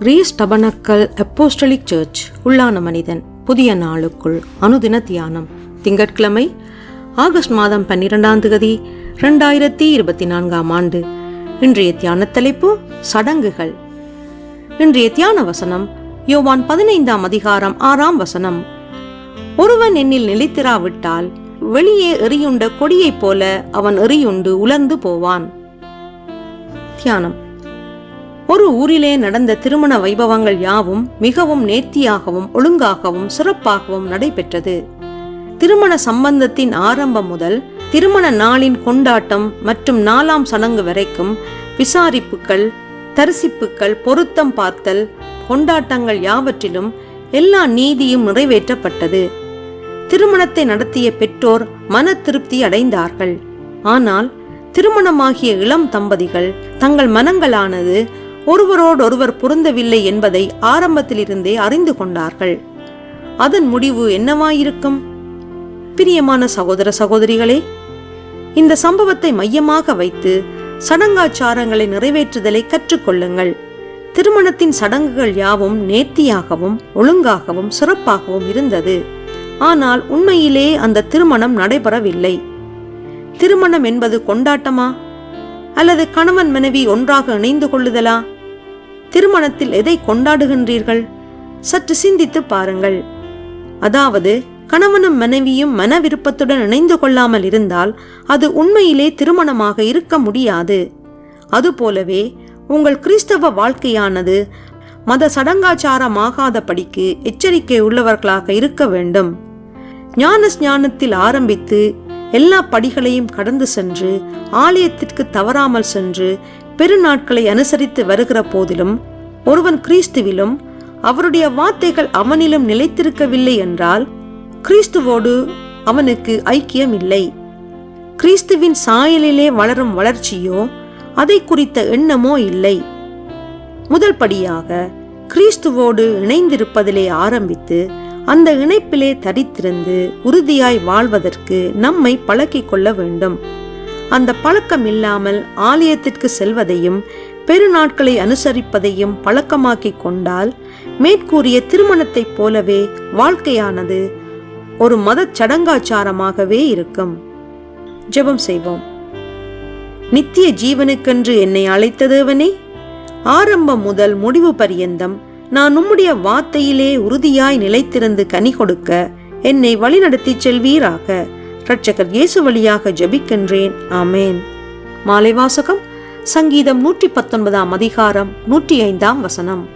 Raise tabernacle apostolic search உள்ளான மனிதன் புதிய நாளுக்குள் அனுதின தியானம் திங்கட்கிழமை ஆகஸ்ட் மாதம் பன்னிரெண்டாம் தேதி ரெண்டாயிரத்தி இருபத்தி நான்காம் ஆண்டு. இன்றைய தியான தலைப்பு சடங்குகள். இன்றைய தியான வசனம் யோவான் பதினைந்தாம் அதிகாரம் ஆறாம் வசனம். ஒருவன் என்னில் நிலைத்திராவிட்டால் வெளியே எரியுண்ட கொடியைப் போல அவன் எரியுண்டு உலர்ந்து போவான். தியானம். ஒரு ஊரிலே நடந்த திருமண வைபவங்கள் யாவும் மிகவும் நேர்த்தியாகவும் ஒழுங்காகவும் சிறப்பாகவும் நடைபெற்றது. திருமண சம்பந்தத்தின் ஆரம்பம் முதல் திருமண நாளின் கொண்டாட்டம் மற்றும் நாலாம் சடங்கு வரைக்கும் விசாரிப்புகள் தரிசிப்புகள் பொருத்தம் பார்த்தல் கொண்டாட்டங்கள் யாவற்றிலும் எல்லா நீதியும் நிறைவேற்றப்பட்டது. திருமணத்தை நடத்திய பெற்றோர் மன திருப்தி அடைந்தார்கள். ஆனால் திருமணமாகிய இளம் தம்பதிகள் தங்கள் மனங்களானது ஒருவரோடொருவர் பொருந்தவில்லை என்பதை ஆரம்பத்திலிருந்தே அறிந்து கொண்டார்கள். அதன் முடிவு என்னவாயிருக்கும்? பிரியமான சகோதர சகோதரிகளே இந்த சம்பவத்தை மையமாக வைத்து சடங்காச்சாரங்களை நிறைவேற்றுதலை கற்றுக்கொள்ளுங்கள். திருமணத்தின் சடங்குகள் யாவும் நேர்த்தியாகவும் ஒழுங்காகவும் சிறப்பாகவும் இருந்தது. ஆனால் உண்மையிலே அந்த திருமணம் நடைபெறவில்லை. திருமணம் என்பது கொண்டாட்டமா? அல்லது கணவன் மனைவி ஒன்றாக இணைந்து கொள்ளுதலா? திருமணத்தில் எதை கொண்டாடுகின்றீர்கள்? சற்று சிந்தித்து பாருங்கள். அதாவது கணவனும் மனைவியும் மன விருப்பத்துடன் இணைந்து கொள்ளாமல் இருந்தால் அது உண்மையிலே திருமணமாக இருக்க முடியாது. அதுபோலவே உங்கள் கிறிஸ்தவ வாழ்க்கையானது மத சடங்காச்சாரமாகாதபடிக்கு எச்சரிக்கை உள்ளவர்களாக இருக்க வேண்டும். ஞான ஸ்ஞானத்தில் ஆரம்பித்து எல்லா படிகளையும் கடந்து சென்று ஆலயத்திற்கு தவறாமல் சென்று பெருநாட்களை அனுசரித்து வருகிற போதிலும் ஒருவன் கிறிஸ்துவிலும் அவருடைய வார்த்தைகள் அவனிலும் நிலைத்திருக்கவில்லை என்றால் கிறிஸ்துவோடு அவனுக்கு ஐக்கியம் இல்லை கிறிஸ்துவின் சாயலிலே வளரும் வளர்ச்சியோ அதை குறித்த எண்ணமோ இல்லை. முதல் படியாக கிறிஸ்துவோடு இணைந்திருப்பதிலே ஆரம்பித்து அந்த இணைப்பிலே தரித்திருந்து உறுதியாய் வாழ்வதற்கு நம்மை பழக்கிக் கொள்ள வேண்டும். அந்த பழக்கம் இல்லாமல் ஆலயத்திற்கு செல்வதையும் பெருநாட்களை அனுசரிப்பதையும் பழக்கமாக்கிக் கொண்டால் மேற்கூறிய திருமணத்தைப் போலவே வாழ்க்கையானது ஒரு மதச் சடங்காச்சாரமாகவே இருக்கும். ஜெபம் செய்வோம். நித்திய ஜீவனுக்கென்று என்னை அழைத்த தேவனே ஆரம்பம் முதல் முடிவு பரியந்தம் நான் உம்முடைய வார்த்தையிலே உறுதியாய் நிலைத்திருந்து கனி கொடுக்க என்னை வழிநடத்தி செல்வீராக. இரட்சகர் இயேசு வழியாக ஜபிக்கின்றேன். ஆமேன். மாலை வாசகம் சங்கீதம் நூற்றி பத்தொன்பதாம் அதிகாரம் நூற்றி ஐந்தாம் வசனம்.